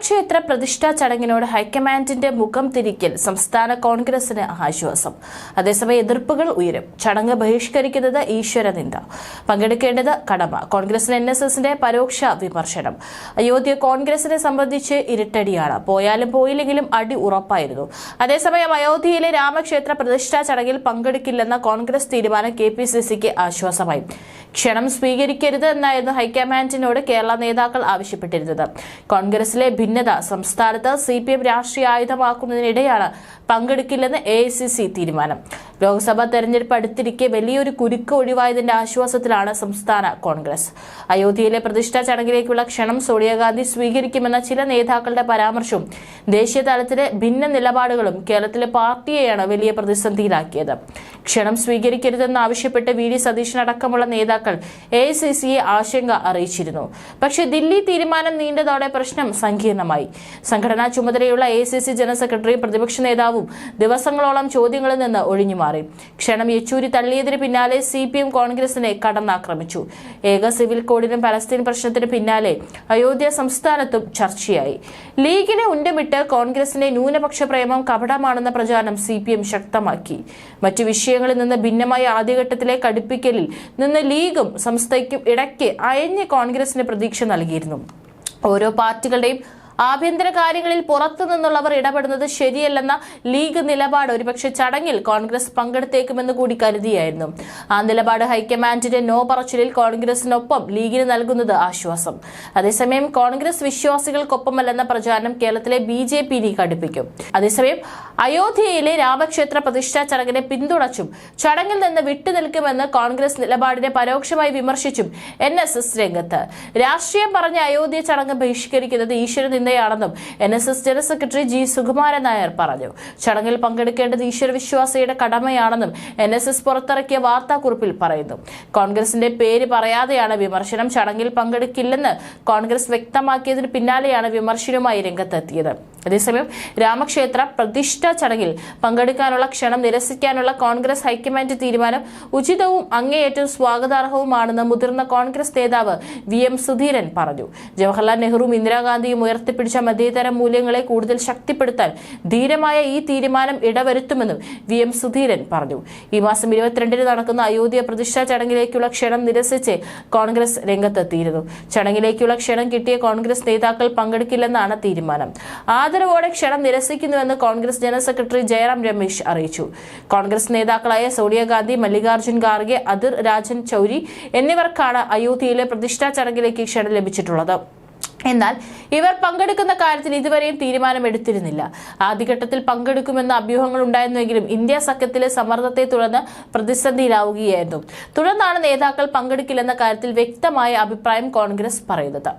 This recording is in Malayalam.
ക്ഷേത്ര പ്രതിഷ്ഠാ ചടങ്ങിനോട് ഹൈക്കമാൻഡിന്റെ മുഖം തിരിക്കൽ സംസ്ഥാന കോൺഗ്രസിന് ആശ്വാസം. അതേസമയം എതിർപ്പുകൾ ഉയരും. ചടങ്ങ് ബഹിഷ്കരിക്കുന്നത് ഈശ്വരനിന്ദ പങ്കെടുക്കേണ്ടത് കടമ. കോൺഗ്രസിന് എൻ എസ് എസിന്റെ പരോക്ഷ വിമർശനം. അയോധ്യ കോൺഗ്രസിനെ സംബന്ധിച്ച് ഇരുട്ടടിയാണ്. പോയാലും പോയില്ലെങ്കിലും അടി ഉറപ്പായിരുന്നു. അതേസമയം അയോധ്യയിലെ രാമക്ഷേത്ര പ്രതിഷ്ഠാ ചടങ്ങിൽ പങ്കെടുക്കില്ലെന്ന കോൺഗ്രസ് തീരുമാനം കെ പി സി സിക്ക് ആശ്വാസമായി. ക്ഷണം സ്വീകരിക്കരുത് എന്നായിരുന്നു ഹൈക്കമാൻഡിനോട് കേരള നേതാക്കൾ ആവശ്യപ്പെട്ടിരുന്നത്. കോൺഗ്രസിലെ ഭിന്നത സംസ്ഥാനത്ത് സി പി എം രാഷ്ട്രീയ ആയുധമാക്കുന്നതിനിടെയാണ് പങ്കെടുക്കില്ലെന്ന് എ ഐ സി സി തീരുമാനം. ലോക്സഭാ തെരഞ്ഞെടുപ്പ് അടുത്തിരിക്കെ വലിയൊരു കുരുക്ക് ഒഴിവായതിന്റെ ആശ്വാസത്തിലാണ് സംസ്ഥാന കോൺഗ്രസ്. അയോധ്യയിലെ പ്രതിഷ്ഠാ ചടങ്ങിലേക്കുള്ള ക്ഷണം സോണിയാഗാന്ധി സ്വീകരിക്കുമെന്ന ചില നേതാക്കളുടെ പരാമർശവും ദേശീയ തലത്തിലെ ഭിന്ന നിലപാടുകളും കേരളത്തിലെ പാർട്ടിയെയാണ് വലിയ പ്രതിസന്ധിയിലാക്കിയത്. ക്ഷണം സ്വീകരിക്കരുതെന്ന് ആവശ്യപ്പെട്ട് വി ഡി സതീശനടക്കമുള്ള നേതാക്കൾ എ സി സിയെ ആശങ്ക അറിയിച്ചിരുന്നു. പക്ഷേ ദില്ലി തീരുമാനം നീണ്ടതോടെ പ്രശ്നം സങ്കീർണമായി. സംഘടനാ ചുമതലയുള്ള A C C general secretary പ്രതിപക്ഷ നേതാവും ദിവസങ്ങളോളം ചോദ്യങ്ങളിൽ നിന്ന് ഒഴിഞ്ഞുമാറി. ക്ഷണം യെച്ചൂരി തള്ളിയതിന് പിന്നാലെ സി പി എം കോൺഗ്രസിനെ കടന്നാക്രമിച്ചു. ഏക സിവിൽ കോഡിനും പലസ്തീൻ പ്രശ്നത്തിന് പിന്നാലെ അയോധ്യ സംസ്ഥാനത്തും ചർച്ചയായി. ലീഗിനെ ഉണ്ടമിട്ട് കോൺഗ്രസിന്റെ ന്യൂനപക്ഷ പ്രേമം കപടമാണെന്ന പ്രചാരണം സി ശക്തമാക്കി. മറ്റു വിഷയങ്ങളിൽ നിന്ന് ഭിന്നമായ ആദ്യഘട്ടത്തിലെ കടുപ്പിക്കലിൽ നിന്ന് ലീഗും സംസ്ഥയ്ക്കും ഇടയ്ക്ക് അയഞ്ഞ് കോൺഗ്രസിന് പ്രതീക്ഷ നൽകിയിരുന്നു. ഓരോ പാർട്ടികളുടെയും ആഭ്യന്തര കാര്യങ്ങളിൽ പുറത്തു നിന്നുള്ളവർ ഇടപെടുന്നത് ശരിയല്ലെന്ന ലീഗ് നിലപാട് ഒരുപക്ഷെ ചടങ്ങിൽ കോൺഗ്രസ് പങ്കെടുത്തേക്കുമെന്ന് കൂടി കരുതിയായിരുന്നു. ആ നിലപാട് ഹൈക്കമാൻഡിന്റെ നോ പറച്ചിലിൽ കോൺഗ്രസിനൊപ്പം ലീഗിന് നൽകുന്നത് ആശ്വാസം. അതേസമയം കോൺഗ്രസ് വിശ്വാസികൾക്കൊപ്പമല്ലെന്ന പ്രചാരണം കേരളത്തിലെ ബി ജെ പി കടുപ്പിക്കും അതേസമയം അയോധ്യയിലെ രാമക്ഷേത്ര പ്രതിഷ്ഠാ ചടങ്ങിനെ പിന്തുണച്ചും ചടങ്ങിൽ നിന്ന് വിട്ടുനിൽക്കുമെന്ന് കോൺഗ്രസ് നിലപാടിനെ പരോക്ഷമായി വിമർശിച്ചും എൻ എസ് എസ് രംഗത്ത്. രാഷ്ട്രീയം പറഞ്ഞ അയോധ്യ ചടങ്ങ് ബഹിഷ്കരിക്കുന്നത് ഈശ്വര നിന്ദയാണെന്നും N S S general secretary G Sukumaran Nair പറഞ്ഞു. ചടങ്ങിൽ പങ്കെടുക്കേണ്ടത് ഈശ്വര വിശ്വാസിയുടെ കടമയാണെന്നും എൻ എസ് എസ് പുറത്തിറക്കിയ വാർത്താക്കുറിപ്പിൽ പറയുന്നു. കോൺഗ്രസിന്റെ പേര് പറയാതെയാണ് വിമർശനം ചടങ്ങിൽ പങ്കെടുക്കില്ലെന്ന് കോൺഗ്രസ് വ്യക്തമാക്കിയതിന് പിന്നാലെയാണ് വിമർശനവുമായി രംഗത്തെത്തിയത്. അതേസമയം രാമക്ഷേത്ര പ്രതിഷ്ഠാ ചടങ്ങിൽ പങ്കെടുക്കാനുള്ള ക്ഷണം നിരസിക്കാനുള്ള കോൺഗ്രസ് ഹൈക്കമാൻഡ് തീരുമാനം ഉചിതവും അങ്ങേയറ്റം സ്വാഗതാർഹവുമാണെന്ന് മുതിർന്ന കോൺഗ്രസ് നേതാവ് വി എം സുധീരൻ പറഞ്ഞു. ജവഹർലാൽ നെഹ്റുവും ഇന്ദിരാഗാന്ധിയും ഉയർത്തിപ്പിടിച്ച മതേതര മൂല്യങ്ങളെ കൂടുതൽ ശക്തിപ്പെടുത്താൻ ധീരമായ ഈ തീരുമാനം ഇടവരുത്തുമെന്നും വി എം സുധീരൻ പറഞ്ഞു. ഈ മാസം ഇരുപത്തിരണ്ടിന് നടക്കുന്ന അയോധ്യ പ്രതിഷ്ഠാ ചടങ്ങിലേക്കുള്ള ക്ഷണം നിരസിച്ച് കോൺഗ്രസ് രംഗത്തെത്തിയിരുന്നു. ചടങ്ങിലേക്കുള്ള ക്ഷണം കിട്ടിയ കോൺഗ്രസ് നേതാക്കൾ പങ്കെടുക്കില്ലെന്നാണ് തീരുമാനം. ആദരവോടെ ക്ഷണം നിരസിക്കുന്നുവെന്ന് കോൺഗ്രസ് ജനറൽ സെക്രട്ടറി ജയറാം രമേശ് അറിയിച്ചു. കോൺഗ്രസ് നേതാക്കളായ സോണിയാഗാന്ധി മല്ലികാർജുൻ ഖാർഗെ അതിർ രാജൻ ചൌരി എന്നിവർക്കാണ് അയോധ്യയിലെ പ്രതിഷ്ഠാ ചടങ്ങിലേക്ക് ക്ഷണം ലഭിച്ചിട്ടുള്ളത്. എന്നാൽ ഇവർ പങ്കെടുക്കുന്ന കാര്യത്തിൽ ഇതുവരെയും തീരുമാനമെടുത്തിരുന്നില്ല. ആദ്യഘട്ടത്തിൽ പങ്കെടുക്കുമെന്ന അഭ്യൂഹങ്ങൾ ഉണ്ടായിരുന്നുവെങ്കിലും ഇന്ത്യ സഖ്യത്തിലെ സമ്മർദ്ദത്തെ തുടർന്ന് പ്രതിസന്ധിയിലാവുകയായിരുന്നു. തുടർന്നാണ് നേതാക്കൾ പങ്കെടുക്കില്ലെന്ന കാര്യത്തിൽ വ്യക്തമായ അഭിപ്രായം കോൺഗ്രസ് പറയുന്നത്.